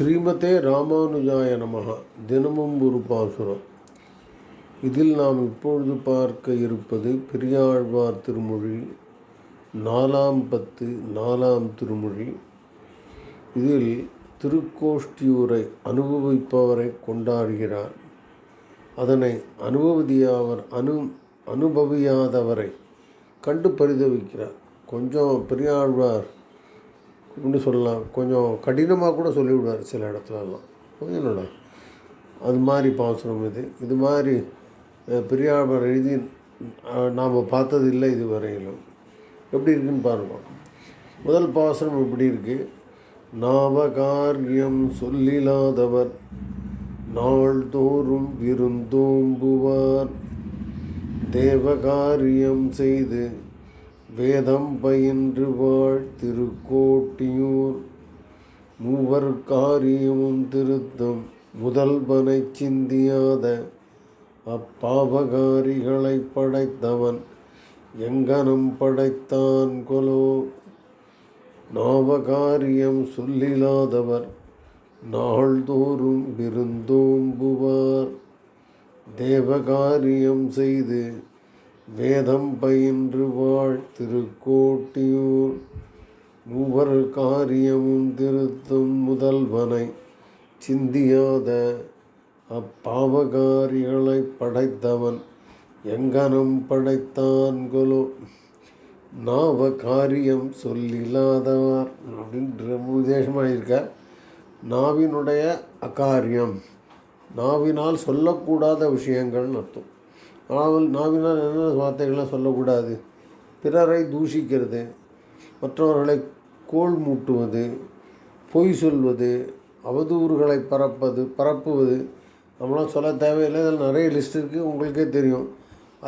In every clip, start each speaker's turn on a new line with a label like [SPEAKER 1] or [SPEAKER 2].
[SPEAKER 1] ஸ்ரீமதே ராமானுஜாய நமகா தினமும் ஒரு பாசுரம் இதில் நாம் இப்பொழுது பார்க்க இருப்பது பெரியாழ்வார் திருமொழி நாலாம் பத்து நாலாம் திருமொழி. இதில் திருக்கோஷ்டியூரை அனுபவிப்பவரை கொண்டாடுகிறார். அதனை அனுபவதியாவர் அனு அனுபவியாதவரை கண்டு பரிதவிக்கிறார். கொஞ்சம் பெரியாழ்வார் இப்படின்னு சொல்லலாம். கொஞ்சம் கடினமாக கூட சொல்லிவிடுவார் சில இடத்துலலாம். கொஞ்சம் என்னடா? அது மாதிரி பாசுரம் இது. இது மாதிரி அஹ், பெரியாழ்வார் எழுதி நாம் பார்த்தது இல்லை இது வரையிலும் எப்படி இருக்குன்னு பாருங்க. முதல் பாசுரம் இப்படி இருக்குது நாவகாரியம் சொல்லிலாதவர் நாள்தோறும் விருந்தோம்புவார். தேவகாரியம் செய்து வேதம் பயின்று வாழ் திருக்கோட்டியூர். மூவர் காரியமும் திருத்தம் முதல்வனை சிந்தியாத அப்பாவகாரிகளை படைத்தவன் எங்கனும் படைத்தான் கொலோ. நாவகாரியம் சொல்லிலாதவர் நாள்தோறும் விருந்தோம்புவார். தேவகாரியம் செய்து வேதம் பயின்று வாழ் திருக்கோட்டியூர். மூவர் காரியமும் திருத்தும் முதல்வனை சிந்தியாத அப்பாவகாரிகளை படைத்தவன் எங்கனம் படைத்தான் கொலோ நாவ காரியம் சொல்லில்லாதவர் அப்படின்ற உத்தேசமாக இருக்கார் நாவினுடைய அகாரியம். நாவினால் சொல்லக்கூடாத விஷயங்கள்னு அர்த்தம். நாவல் நாவினால் என்ன வார்த்தைகள்லாம் சொல்லக்கூடாது. பிறரை தூஷிக்கிறது மற்றவர்களை கோல் மூட்டுவது பொய் சொல்வது அவதூறுகளை பரப்பது பரப்புவது நம்மளாம் சொல்ல தேவையில்லை. இதில் நிறைய லிஸ்ட் இருக்குது உங்களுக்கே தெரியும்.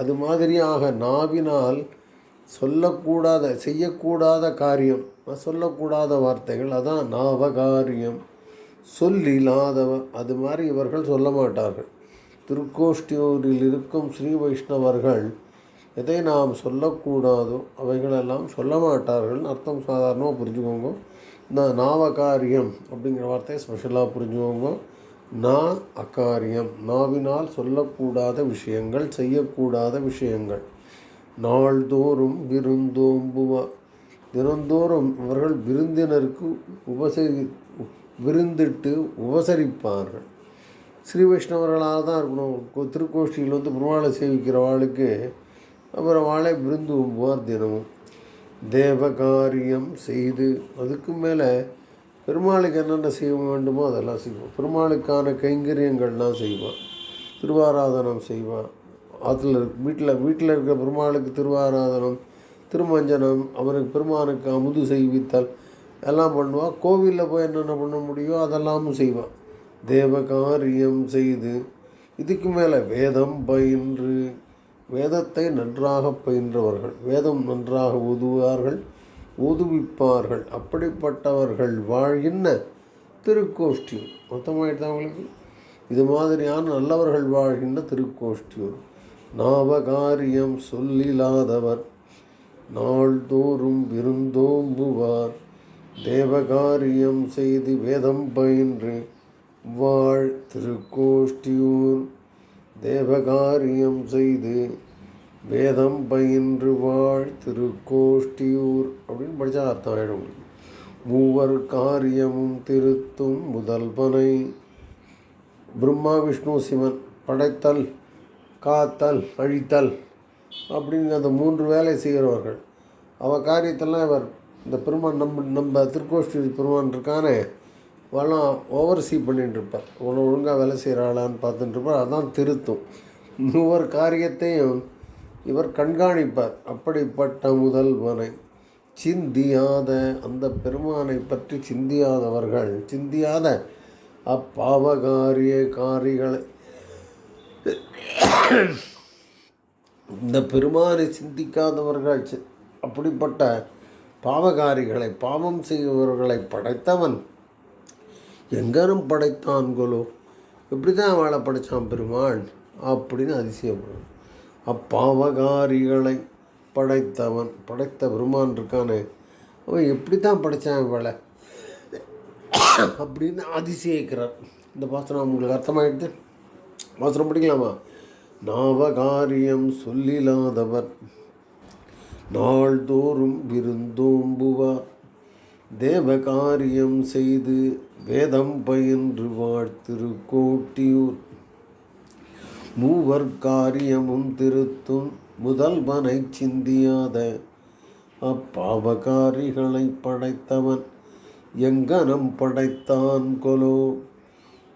[SPEAKER 1] அது மாதிரியாக நாவினால் சொல்லக்கூடாத செய்யக்கூடாத காரியம் சொல்லக்கூடாத வார்த்தைகள் அதான் நாவகாரியம். சொல்லில்லாதவ அது மாதிரி இவர்கள் சொல்ல மாட்டார்கள். திருக்கோஷ்டியூரில் இருக்கும் ஸ்ரீ வைஷ்ணவர்கள் எதை நாம் சொல்லக்கூடாதோ அவைகளெல்லாம் சொல்ல மாட்டார்கள். அர்த்தம் சாதாரணமாக புரிஞ்சுக்கோங்க. இந்த நாவகாரியம் அப்படிங்கிற வார்த்தையை ஸ்பெஷலாக புரிஞ்சுக்கோங்க. நா அகாரியம். நாவினால் சொல்லக்கூடாத விஷயங்கள் செய்யக்கூடாத விஷயங்கள். நாள்தோறும் விருந்தோம்புவா தினந்தோறும் அவர்கள் விருந்தினருக்கு உபசரி விருந்திட்டு உபசரிப்பார்கள். ஸ்ரீ வைஷ்ணவர்களாக தான் இருக்கணும். திருக்கோஷ்டியில் வந்து பெருமாளை சேவிக்கிற வாளுக்கு அப்புறம் வாழை விருந்து போவார் தினமும். தேவகாரியம் செய்து அதுக்கு மேலே பெருமாளுக்கு என்னென்ன செய்ய வேண்டுமோ அதெல்லாம் செய்வோம். பெருமாளுக்கான கைங்கரியங்கள்லாம் செய்வான். திருவாராதனம் செய்வான். ஆற்றுல வீட்டில் வீட்டில் இருக்கிற பெருமாளுக்கு திருவாராதனம் திருமஞ்சனம் அவருக்கு பெருமானுக்கு அமுது செய்வித்தல் எல்லாம் பண்ணுவான். கோவிலில் போய் என்னென்ன பண்ண முடியுமோ அதெல்லாமும் செய்வான். தேவகாரியம் செய்து இதுக்கு மேலே வேதம் பயின்று வேதத்தை நன்றாக பயின்றவர்கள் வேதம் நன்றாக ஓதுவார்கள் ஓதுவிப்பார்கள். அப்படிப்பட்டவர்கள் வாழ்கின்ற திருக்கோஷ்டியூர் மொத்தமாயிட்டு அவங்களுக்கு இது மாதிரியான நல்லவர்கள் வாழ்கின்ற திருக்கோஷ்டியூர் நாவகாரியம் சொல்லிலாதவர் நாள்தோறும் விருந்தோம்புவார். தேவகாரியம் செய்து வேதம் பயின்று வாழ் திருக்கோஷ்டியூர் தேவகாரியம் செய்து வேதம் பயின்று வாழ் திருக்கோஷ்டியூர் அப்படின்னு படித்தா அர்த்தம் ஆகிடும் மூவர் காரியமும் திருத்தும் முதல்வனை பிரம்மா விஷ்ணு சிவன் படைத்தல் காத்தல் அழித்தல் அப்படின்னு அந்த மூன்று வேலை செய்கிறவர்கள். அவ காரியத்தெல்லாம் இவர் இந்த பெருமான் நம்ம நம்ம திருக்கோஷ்டி பெருமான் இருக்கானே வளம் ஓவர்சீ பண்ணிட்டு இருப்பார் இவ்வளோ ஒழுங்காக வேலை செய்கிறாளான்னு பார்த்துட்டு இருப்பார் அதான் திருத்தும். ஒவ்வொரு காரியத்தையும் இவர் கண்காணிப்பார். அப்படிப்பட்ட முதல்வனை சிந்தியாத அந்த பெருமானை பற்றி சிந்தியாதவர்கள் சிந்தியாத அப்பாவகாரிய காரிகளை இந்த பெருமானை சிந்திக்காதவர்கள் சி- அப்படிப்பட்ட பாவகாரிகளை பாவம் செய்பவர்களை படைத்தவன் எங்கனும் படைத்தான்களோ? இப்படி தான் அவளை படைத்தான் பெருமாள்? அப்படின்னு அதிசயப்படும். அப்பாவகாரிகளை படைத்தவன் படைத்த பெருமான் இருக்கானே அவன் எப்படி தான் படைத்தான் இவளை? அப்படின்னு அதிசயிக்கிறார். இந்த பாசனம் உங்களுக்கு அர்த்தமாயிடுது? பாசனம் படிக்கலாமா? நாவகாரியம் சொல்லிலாதவர். நாள்தோறும் விருந்தோம்புவார். தேவகாரியம் செய்து வேதம் பயின்று வாழ்த்திருக்கோட்டியூர். மூவர் காரியமும் திருத்தும் முதல்வனை சிந்தியாத அப்பாவகாரிகளை படைத்தவன் எங்கனம் படைத்தான் கொலோ.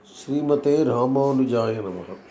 [SPEAKER 1] ஸ்ரீமதே ராமானுஜாய நமகம்